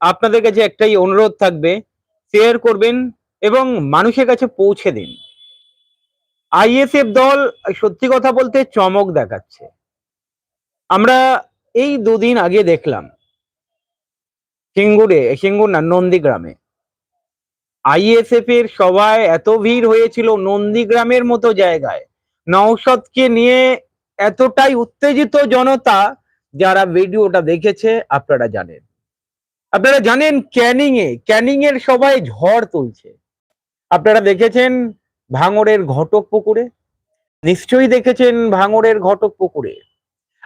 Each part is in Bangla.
আপনাদের কাছে একটাই অনুরোধ থাকবে শেয়ার করবেন এবং মানুষের কাছে পৌঁছে দিন। আইএসএফ দল সত্যি কথা বলতে চমক দেখাচ্ছে। আমরা এই দুদিন আগে দেখলাম, সিঙ্গুরে, সিঙ্গুর না, নন্দীগ্রামে। আইএসএফ এর সবাই এত ভিড় হয়েছিল নন্দীগ্রামের মতো জায়গায়। নওশদকে নিয়ে এতটাই উত্তেজিত জনতা যারা ভিডিওটা দেখেছে, আপনারা জানেন। আপনারা জানেন ক্যানিং এ ক্যানিং এর সবাই ঝড় তুলছে। আপনারা দেখেছেন ভাঙড়ের ঘটক পুকুরে? নিশ্চয়ই দেখেছেন ভাঙড়ের ঘটক পুকুরে।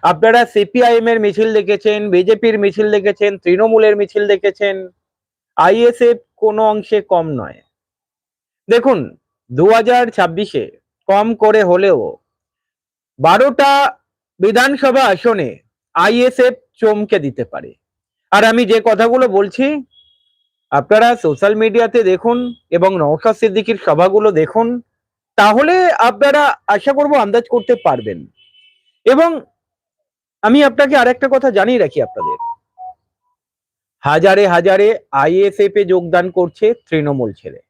আপনারা সিপিআইএম এর মিছিল দেখেছেন, বিজেপির মিছিল দেখেছেন, তৃণমূলের মিছিল দেখেছেন। আইএসএফ কোনো অংশে কম নয়। দেখুন দু হাজার ছাব্বিশে কম করে হলেও বারোটা বিধানসভা আসনে আইএসএফ চমকে দিতে পারে। আর আমি যে কথাগুলো বলছি, আপনারা সোশ্যাল মিডিয়াতে দেখুন এবং নওশাদ সিদ্দিকির সভাগুলো দেখুন, তাহলে আপনারা আশা করব আন্দাজ করতে পারবেন। এবং আমি আপনাকে আরেকটা কথা জানিয়ে রাখি আপনাদের। হাজারে হাজারে আইএসএফ এ যোগদান করছে তৃণমূল ছেড়ে।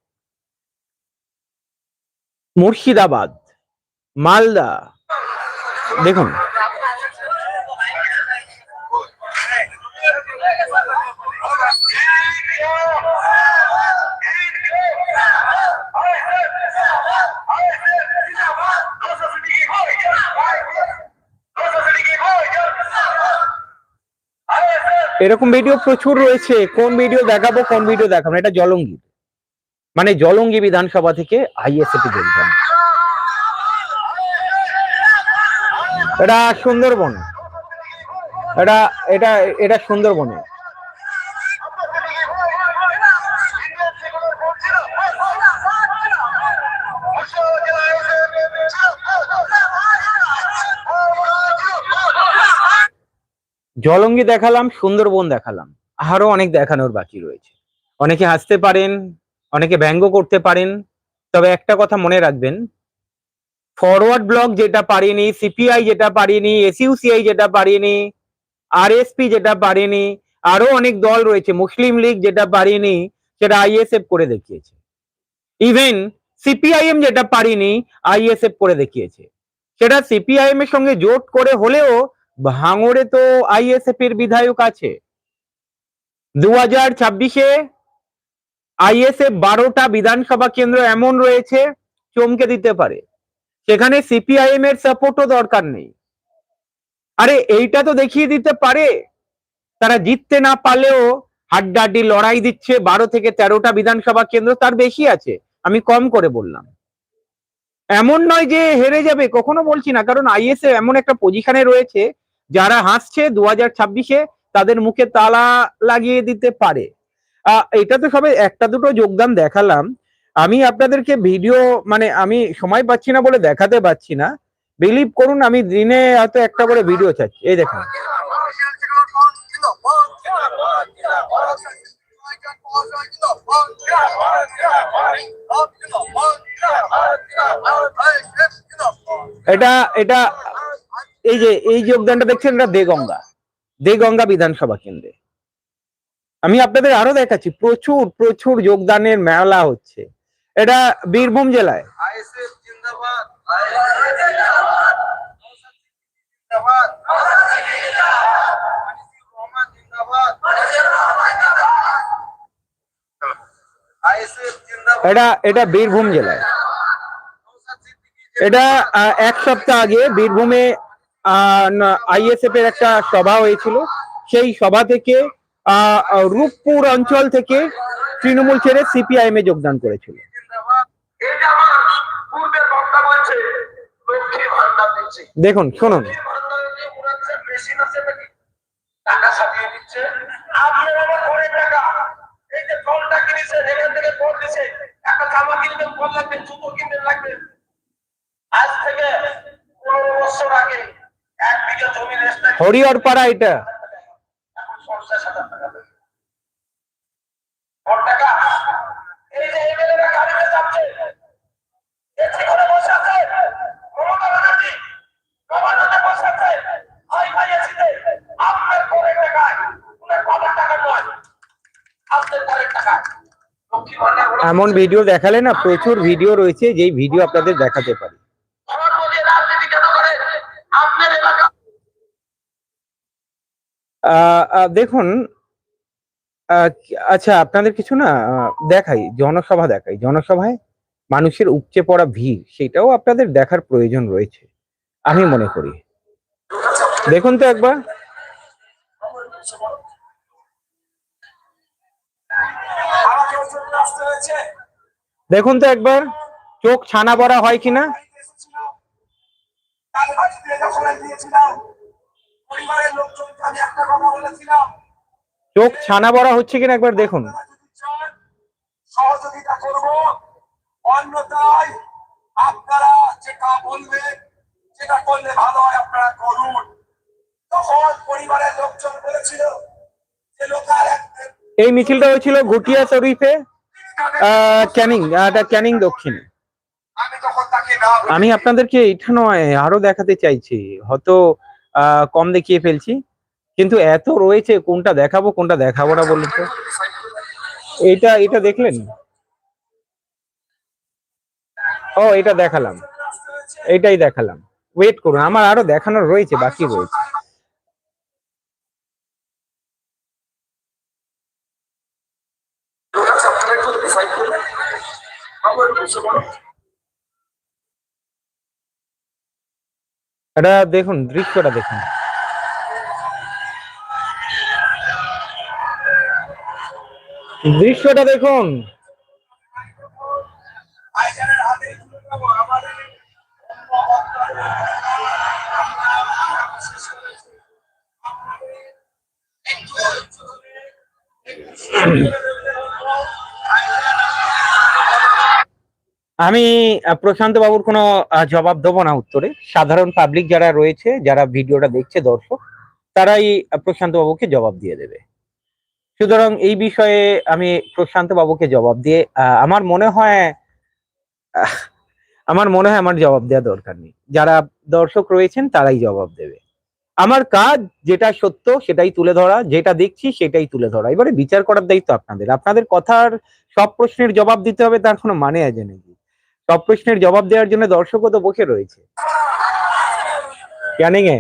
মুর্শিদাবাদ, মালদা, দেখুন। এরকম ভিডিও প্রচুর রয়েছে। কোন ভিডিও দেখাবো, কোন ভিডিও দেখাবো এটা জলঙ্গি। মানে জলঙ্গি বিধানসভা থেকে আইএসএফ যোগদান এটা সুন্দরবন। এটা এটা এটা সুন্দরবনে জলঙ্গি দেখালাম, সুন্দরবন দেখালাম। আরও অনেক দেখানোর বাকি রয়েছে। অনেকে হাসতে পারেন, অনেকে ব্যঙ্গ করতে পারেন, তবে একটা কথা মনে রাখবেন ফরওয়ার্ড ব্লক যেটা পারেনি সিপিআই যেটা পারেনি এসইউসিআই যেটা পারেনি আরএসপি যেটা পারেনি, আরও অনেক দল রয়েছে, মুসলিম লীগ যেটা পারেনি, সেটা আইএসএফ করে দেখিয়েছে। ইভেন সিপিআইএম যেটা পারেনি আইএসএফ করে দেখিয়েছে। সেটা সিপিআইএম এর সঙ্গে জোট করে হলেও ভাঙড়ে তো আইএসএফ এর বিধায়ক আছে। দু হাজার ছাব্বিশে আইএসএফ বারোটা বিধানসভা কেন্দ্র এমন রয়েছে, চমকে দিতে পারে। সেখানে সিপিআইএম এর সাপোর্টও দরকার নেই। আরে, এইটা তো দেখিয়ে দিতে পারে। তারা জিততে না পারলেও হাড্ডাহাড্ডি লড়াই দিচ্ছে, বারো থেকে তেরোটা বিধানসভা কেন্দ্র তার বেশি আছে, আমি কম করে বললাম। এমন নয় যে হেরে যাবে, কখনো বলছি না, কারণ আইএসএ এমন একটা পজিশনে রয়েছে যারা হাসছে দু হাজার ছাব্বিশে তাদের মুখে তালা লাগিয়ে দিতে পারে। এটা তো সবে একটা দুটো যোগদান দেখালাম। আমি আপনাদেরকে ভিডিও মানে আমি সময় পাচ্ছি না বলে দেখাতে পাচ্ছি না। বিলিভ করুন, আমি দিনে হয়তো একটা করে ভিডিও চাচ্ছি। এই দেখুন। এটা এটা এই যে এই যোগদানটা দেখছেন এটা দেগঙ্গা। দেগঙ্গা বিধানসভা কেন্দ্রে। আমি আপনাদের আরও দেখাচ্ছি প্রচুর প্রচুর যোগদানের মেলা হচ্ছে। এটা বীরভূম জেলায়। এটা এটা বীরভূম জেলায়। এটা এক সপ্তাহ আগে বীরভূমে আইএসএফ এর একটা সভা হয়েছিল। সেই সভা থেকে রূপপুর অঞ্চল থেকে তৃণমূল ছেড়ে সিপিআইএম এ যোগদান করেছিল। দেখুন, শুনুন। আজ থেকে পনেরো বছর আগে হরিহর পাড়া এটা। এমন ভিডিও দেখালে না প্রচুর ভিডিও রয়েছে, যেই ভিডিও আপনাদের দেখাতে পারি। দেখুন আচ্ছা আপনাদের কিছু না দেখাই, জনসভা দেখাই। জনসভায় মানুষের উপচে পড়া ভিড়, সেটাও আপনাদের দেখার প্রয়োজন রয়েছে, আমি মনে করি। দেখুন তো একবার। দেখুন তো একবার, চোখ ছানা বড়া হয় কিনা? দিয়েছিলাম পরিবারের লোকজনকে আমি একটা কথা বলেছিলাম। চোখ ছানা বড়া হচ্ছে কিনা একবার দেখুন। আপনারা যদি চান, সহযোগিতা করব। অন্যথায় আপনারা যেটা বলবেন যেটা করলে ভালো হয় আপনারা করুন। তখন পরিবারের লোকজন বলেছিল যে লোকাল এই মিছিলটা হয়েছিল ঘুটিয়া শরীফে ক্যানিং ক্যানিং দক্ষিণে। আমি আপনাদেরকে এটা নয় আরও দেখাতে চাইছি। হয়তো কম দেখিয়ে ফেলছি। কিন্তু এত রয়েছে, কোনটা দেখাবো কোনটা দেখাবো না বলুন তো? এটা এটা দেখলেন? ও, এটা দেখালাম। এটাই দেখালাম। ওয়েট করুন, আমার আরও দেখানোর রয়েছে, বাকি রয়েছে। এটা দেখুন দৃশ্যটা দেখুন। দৃশ্যটা দেখুন। ভাইজানের হাতে আমি প্রশান্ত বাবুর কোনো জবাব দেবো না উত্তরে। সাধারণ পাবলিক যারা রয়েছে, যারা ভিডিওটা দেখছে, দর্শক, তারাই প্রশান্ত বাবুকে জবাব দিয়ে দেবে। সুতরাং এই বিষয়ে আমি প্রশান্ত বাবুকে জবাব দিয়ে আমার মনে হয় আমার মনে হয় আমার জবাব দেওয়া দরকার নেই। যারা দর্শক রয়েছেন, তারাই জবাব দেবে। আমার কাজ যেটা সত্য, সেটাই তুলে ধরা। যেটা দেখছি, সেটাই তুলে ধরা। এবারে বিচার করার দায়িত্ব আপনাদের। আপনাদের কথার সব প্রশ্নের জবাব দিতে হবে, তার কোনো মানে আছে নাকি? সব প্রশ্নের জবাব দেওয়ার জন্য দর্শকও তো বসে রয়েছে। ক্যানিং এ।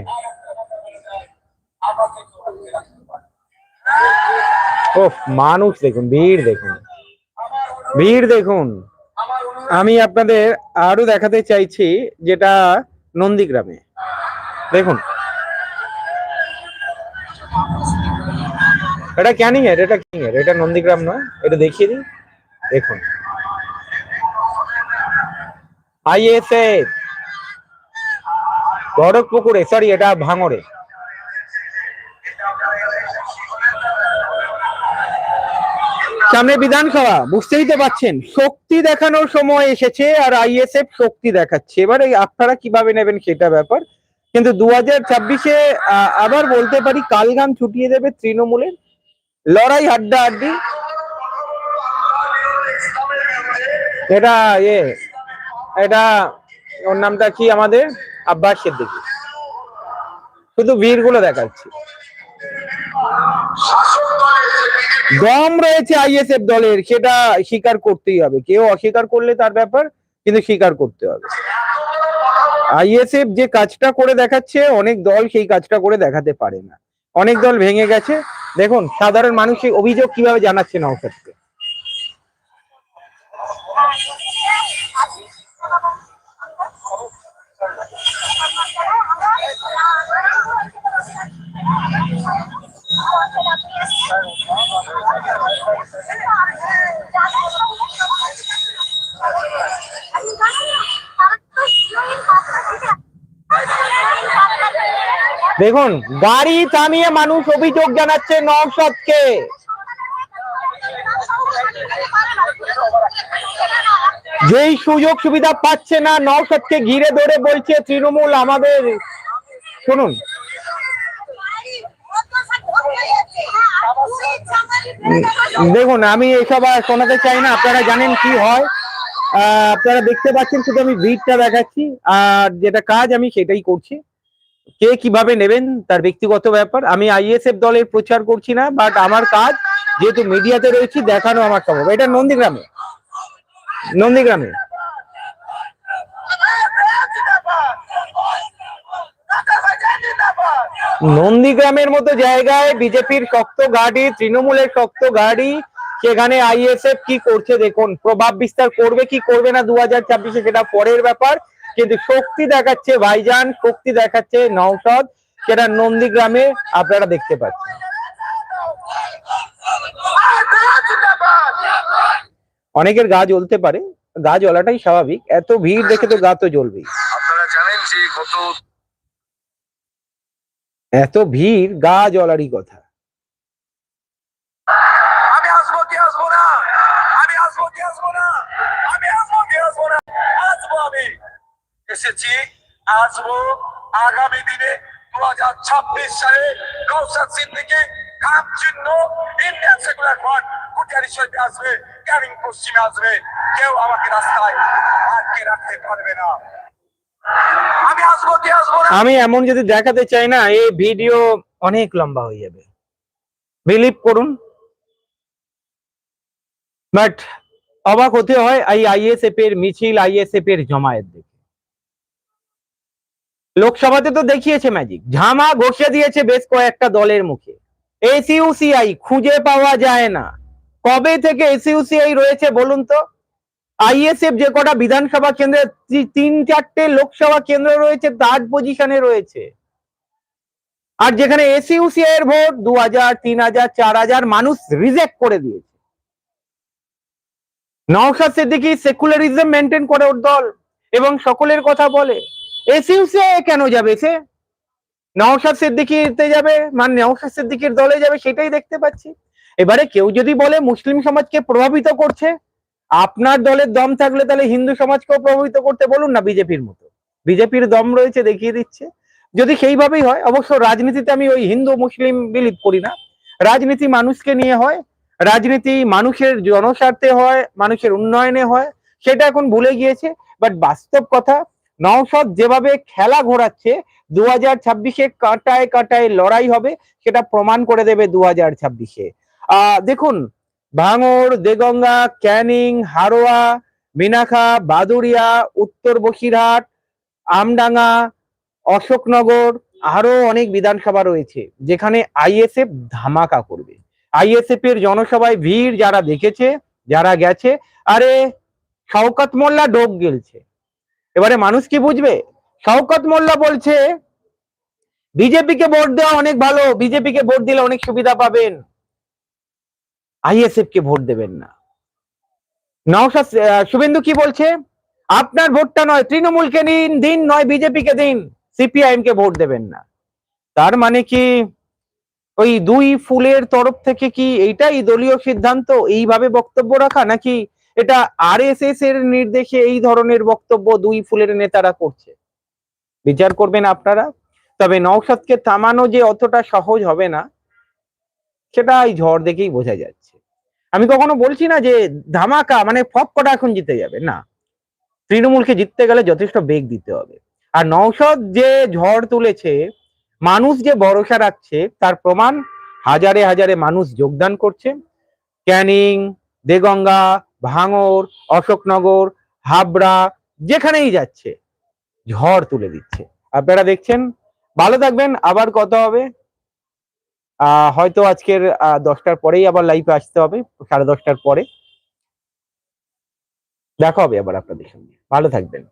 ও মানুষ দেখুন, ভিড় দেখুন। ভিড় দেখুন। আমি আপনাদের আরও দেখাতে চাইছি যেটা নন্দীগ্রামে। দেখুন। এটা ক্যানিং এর, এটা ক্যানিং এর, এটা নন্দীগ্রাম নয়, এটা দেখিয়ে দিই। দেখুন। আইএসএ খড়গপুকুরে সরি এটা ভাঙড়ে। সামনে বিধানসভা, বুঝতেই তো পাচ্ছেন, শক্তি দেখানোর সময় এসেছে আর আইএসএফ শক্তি দেখাচ্ছে। এবারে আপনারা কীভাবে নেবেন সেটা ব্যাপার। কিন্তু দু হাজার ছাব্বিশে আবার বলতে পারি কালঘাম ছুটিয়ে দেবে তৃণমূলের। লড়াই হাড্ডা হাড্ডি এটা এ এটা ওর নামটা কি আমাদের? আব্বাস সিদ্দিকী। শুধু ভিড়গুলো দেখাচ্ছি। দম রয়েছে আইএসএফ দলের, সেটা স্বীকার করতেই হবে। কেউ অস্বীকার করলে তার ব্যাপার, কিন্তু স্বীকার করতে হবে। আইএসএফ যে কাজটা করে দেখাচ্ছে, অনেক দল সেই কাজটা করে দেখাতে পারে না। অনেক দল ভেঙে গেছে। দেখুন, সাধারণ মানুষ অভিযোগ কীভাবে জানাচ্ছে নওশাদকে? দেখুন গাড়ি থামিয়ে মানুষ অভিযোগ জানাচ্ছে নওশাদকে। যেই সুযোগ সুবিধা পাচ্ছে না, নওশাদকে ঘিরে ধরে বলছে তৃণমূল আমাদের। শুনুন। দেখুন, আমি এসব আর শোনাতে চাই না। আপনারা জানেন কি হয়। আপনারা দেখতে পাচ্ছেন, শুধু আমি ভিড়টা দেখাচ্ছি। আর যেটা কাজ আমি সেটাই করছি। কে কীভাবে নেবেন, তার ব্যক্তিগত ব্যাপার। আমি আইএসএফ দলের প্রচার করছি না বাট আমার কাজ, যেহেতু মিডিয়াতে রয়েছি, দেখানো আমার স্বভাব এটা নন্দীগ্রামে। নন্দীগ্রামে। নন্দীগ্রামের মতো জায়গায় বিজেপির শক্ত গাড়ি, তৃণমূলের শক্ত গাড়ি, সেখানে আইএসএফ কি করছে দেখুন, প্রভাব বিস্তার করবে কি করবে না দু হাজার ছাব্বিশে সেটা পরের ব্যাপার, কিন্তু শক্তি দেখাচ্ছে ভাইজান, শক্তি দেখাচ্ছে নওশাদ, সেটা নন্দীগ্রামে আপনারা দেখতে পাচ্ছেন। অনেকের গা জ্বলতে পারে। গা জ্বলাটাই স্বাভাবিক। এত ভিড় দেখে তো গা তো জ্বলবেই। আপনারা জানেন যে গত এত ভিড় গা জ্বলারই কথা। আমি আসব কি আসব না? আমি আসব কি আসব না? আমি আসব কি আসব না? আসব আমি। এসেছি আসব আগামী দিনে দু হাজার ছাব্বিশ সালে কৌশল সিদ্দিকি খাম চিহ্ন, ইন্ডিয়ান সেকুলার ফ্রন্ট কুটিয়ারি শহীদে আসবে ক্যারিং পশ্চিমে আসবে, কেউ আমাকে রাস্তায় আটকে রাখতে পারবে না। আমি আসব কি আসব আমি এমন যদি দেখাতে চাই না, এই ভিডিও অনেক লম্বা হয়ে যাবে। বিলিভ করুন। বাট অবাক হতে হয় এই আইএসএফ এর মিছিল আইএসএফ এর জমায়েত দেখে। লোকসভাতে তো দেখিয়েছে ম্যাজিক ঝামা ঘষে দিয়েছে বেশ কয়েকটা দলের মুখে। এসইউসিআই খুঁজে পাওয়া যায় না। কবে থেকে এসইউসিআই রয়েছে বলুন তো? আইএসএফ যে কটা বিধানসভা কেন্দ্রে তিন চারটে লোকসভা কেন্দ্র রয়েছে থার্ড পজিশনে রয়েছে। আর যেখানে এসইউসিআই এর ভোট দু হাজার তিন হাজার চার হাজার মানুষ রিজেক্ট করে দিয়েছে। নওশাদ সিদ্দিকী সেকুলারিজম মেনটেন করে ওর দল এবং সকলের কথা বলে। এসইউসিআই কেন যাবে সে? নওশাদ সিদ্দিকিতে যাবে মানে নওশাদ সিদ্দিকির দলে যাবে, সেটাই দেখতে পাচ্ছি। এবারে কেউ যদি বলে মুসলিম সমাজকে প্রভাবিত করছে, আপনার দলের দম থাকলে তাহলে হিন্দু সমাজকেও প্রভাবিত করতে বলুন না বিজেপির মতো। বিজেপির দম রয়েছে, দেখিয়ে দিচ্ছে। যদি সেইভাবেই হয়, অবশ্য রাজনীতিতে আমি ওই হিন্দু মুসলিম বিলিভ করি না। রাজনীতি মানুষকে নিয়ে হয়, রাজনীতি মানুষের জনস্বার্থে হয়, মানুষের উন্নয়নে হয়, সেটা এখন ভুলে গিয়েছে। বাট বাস্তব কথা নওশাদ যেভাবে খেলা ঘোরাচ্ছে দু হাজার ছাব্বিশে কাটায় কাটায় লড়াই হবে, সেটা প্রমাণ করে দেবে দু হাজার ছাব্বিশে দেখুন, ভাঙড়, দেগঙ্গা, ক্যানিং, হারোয়া মিনাখা বাদুরিয়া উত্তর বসিরহাট, আমডাঙ্গা, অশোকনগর, আরও অনেক বিধানসভা রয়েছে, যেখানে আইএসএফ ধামাকা করবে। আইএসএফ এর জনসভায় ভিড় যারা দেখেছে, যারা গেছে, আরে শওকত মোল্লা ডোব গেলছে। এবারে মানুষ কি বুঝবে? শওকত মোল্লা বলছে, বিজেপিকে ভোট দেওয়া অনেক ভালো, বিজেপিকে ভোট দিলে অনেক সুবিধা পাবেন। আইএসএফ কে ভোট দেবেন না। নওশাদ শুভেন্দু কি বলছে? আপনার ভোটটা নয়, তৃণমূলকে নিন দিন নয় বিজেপি কে দিন সিপিআইএম কে ভোট দেবেন না। তার মানে কি ওই দুই ফুলের তরফ থেকে কি এইটাই দলীয় সিদ্ধান্ত? এইভাবে বক্তব্য রাখা নাকি এটা আরএসএস এর নির্দেশে এই ধরনের বক্তব্য দুই ফুলের নেতারা করছে। বিচার করবেন আপনারা। তবে নওশাদকে থামানো যে অতটা সহজ হবে না সেটা এই ঝড় দেখেই বোঝা যাচ্ছে। আমি কখনো বলছি না যে ধামাকা মানে ফক কটা এখন জিতে যাবে। না, তৃণমূলকে জিততে গেলে যথেষ্ট বেগ দিতে হবে। আর নৌসদ যে ঝড় তুলেছে, মানুষ যে ভরসা রাখছে, তার প্রমাণ হাজারে হাজারে মানুষ যোগদান করছে। ক্যানিং, দেগঙ্গা ভাঙর, অশোকনগর, হাবড়া, যেখানেই যাচ্ছে, ঝড় তুলে দিচ্ছে। আপনারা দেখছেন? ভালো থাকবেন। আবার কত হবে। হয়তো আজকের দশটার পরেই আবার লাইফে আসতে হবে, সাড়ে দশটার পরে। দেখা হবে আবার আপনাদের সঙ্গে। ভালো থাকবেন।